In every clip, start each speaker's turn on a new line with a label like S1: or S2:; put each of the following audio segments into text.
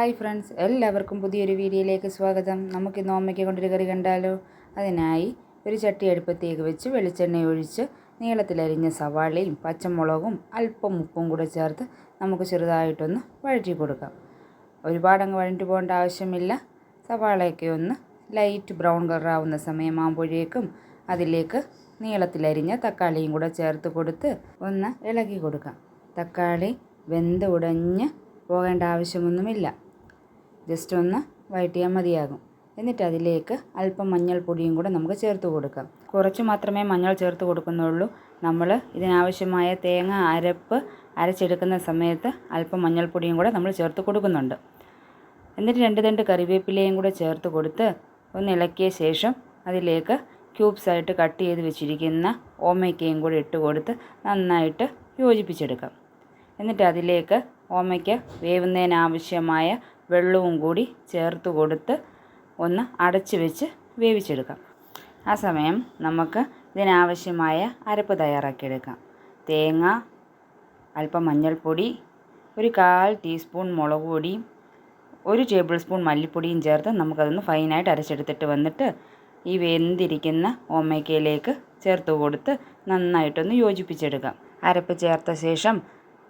S1: Hi friends എല്ലാവർക്കും പുതിയൊരു വീഡിയോയിലേക്ക് സ്വാഗതം. നമുക്കിന്ന് ഓമ്മയ്ക്ക് കൊണ്ടൊരു കറി കണ്ടാലോ? അതിനായി ഒരു ചട്ടി അടുപ്പത്തേക്ക് വെച്ച് വെളിച്ചെണ്ണ ഒഴിച്ച് നീളത്തിലരിഞ്ഞ സവാളയും പച്ചമുളകും അല്പം ഉപ്പും കൂടെ ചേർത്ത് നമുക്ക് ചെറുതായിട്ടൊന്ന് വഴറ്റി കൊടുക്കാം. ഒരുപാടങ്ങ് വഴറ്റി പോകേണ്ട ആവശ്യമില്ല. സവാളയൊക്കെ ഒന്ന് ലൈറ്റ് ബ്രൗൺ കളറാവുന്ന ആവുന്ന സമയമാകുമ്പോഴേക്കും അതിലേക്ക് നീളത്തിലരിഞ്ഞ തക്കാളിയും കൂടെ ചേർത്ത് കൊടുത്ത് ഒന്ന് ഇളകി കൊടുക്കാം. തക്കാളി വെന്ത് ഉടഞ്ഞ് പോകേണ്ട ആവശ്യമൊന്നുമില്ല. ജസ്റ്റ് ഒന്ന് വഴറ്റിയാൽ മതിയാകും. എന്നിട്ട് അതിലേക്ക് അല്പം മഞ്ഞൾപ്പൊടിയും കൂടെ നമുക്ക് ചേർത്ത് കൊടുക്കാം. കുറച്ച് മാത്രമേ മഞ്ഞൾ ചേർത്ത് കൊടുക്കുന്നുള്ളൂ. നമ്മൾ ഇതിനാവശ്യമായ തേങ്ങ അരപ്പ് അരച്ചെടുക്കുന്ന സമയത്ത് അല്പം മഞ്ഞൾപ്പൊടിയും കൂടെ നമ്മൾ ചേർത്ത് കൊടുക്കുന്നുണ്ട്. എന്നിട്ട് രണ്ട് രണ്ട് കറിവേപ്പിലയും കൂടെ ചേർത്ത് കൊടുത്ത് ഒന്ന് ഇളക്കിയ ശേഷം അതിലേക്ക് ക്യൂബ്സായിട്ട് കട്ട് ചെയ്ത് വെച്ചിരിക്കുന്ന ഓമയ്ക്കയും കൂടെ ഇട്ട് കൊടുത്ത് നന്നായിട്ട് യോജിപ്പിച്ചെടുക്കാം. എന്നിട്ട് അതിലേക്ക് ഓമയ്ക്ക വേവുന്നതിനാവശ്യമായ വെള്ളവും കൂടി ചേർത്ത് കൊടുത്ത് ഒന്ന് അടച്ച് വെച്ച് വേവിച്ചെടുക്കാം. ആ സമയം നമുക്ക് ഇതിനാവശ്യമായ അരപ്പ് തയ്യാറാക്കിയെടുക്കാം തേങ്ങ അല്പം മഞ്ഞൾപ്പൊടി ഒരു കാൽ ടീസ്പൂൺ മുളക് പൊടിയും ഒരു ടേബിൾ സ്പൂൺ മല്ലിപ്പൊടിയും ചേർത്ത് നമുക്കതൊന്ന് ഫൈനായിട്ട് അരച്ചെടുത്തിട്ട് വന്നിട്ട് ഈ വെന്തിരിക്കുന്ന ഓമയ്ക്കയിലേക്ക് ചേർത്ത് കൊടുത്ത് നന്നായിട്ടൊന്ന് യോജിപ്പിച്ചെടുക്കാം. അരപ്പ് ചേർത്ത ശേഷം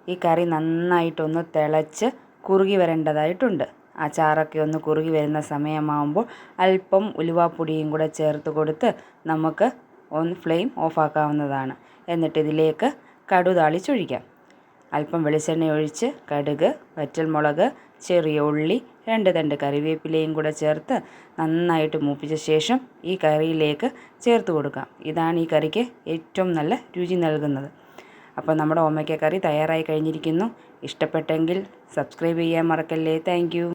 S1: ഈ കറി നന്നായിട്ടൊന്ന് തിളച്ച് കുറുകി വരേണ്ടതായിട്ടുണ്ട്. ആ ചാറൊക്കെ ഒന്ന് കുറുകി വരുന്ന സമയമാകുമ്പോൾ അല്പം ഉലുവാപ്പൊടിയും കൂടെ ചേർത്ത് കൊടുത്ത് നമുക്ക് ഒന്ന് ഫ്ലെയിം ഓഫാക്കാവുന്നതാണ്. എന്നിട്ട് ഇതിലേക്ക് കടു താളിച്ചൊഴിക്കാം അല്പം വെളിച്ചെണ്ണ ഒഴിച്ച് കടുക് വറ്റൽമുളക് ചെറിയ ഉള്ളി രണ്ട് തണ്ട് കറിവേപ്പിലയും കൂടെ ചേർത്ത് നന്നായിട്ട് മൂപ്പിച്ച ശേഷം ഈ കറിയിലേക്ക് ചേർത്ത് കൊടുക്കാം. ഇതാണ് ഈ കറിക്ക് ഏറ്റവും നല്ല രുചി നൽകുന്നത്. അപ്പോൾ നമ്മുടെ ഓമയ്ക്ക കറി തയ്യാറായി കഴിഞ്ഞിരിക്കുന്നു. ഇഷ്ടപ്പെട്ടെങ്കിൽ സബ്സ്ക്രൈബ് ചെയ്യാൻ മറക്കല്ലേ. താങ്ക്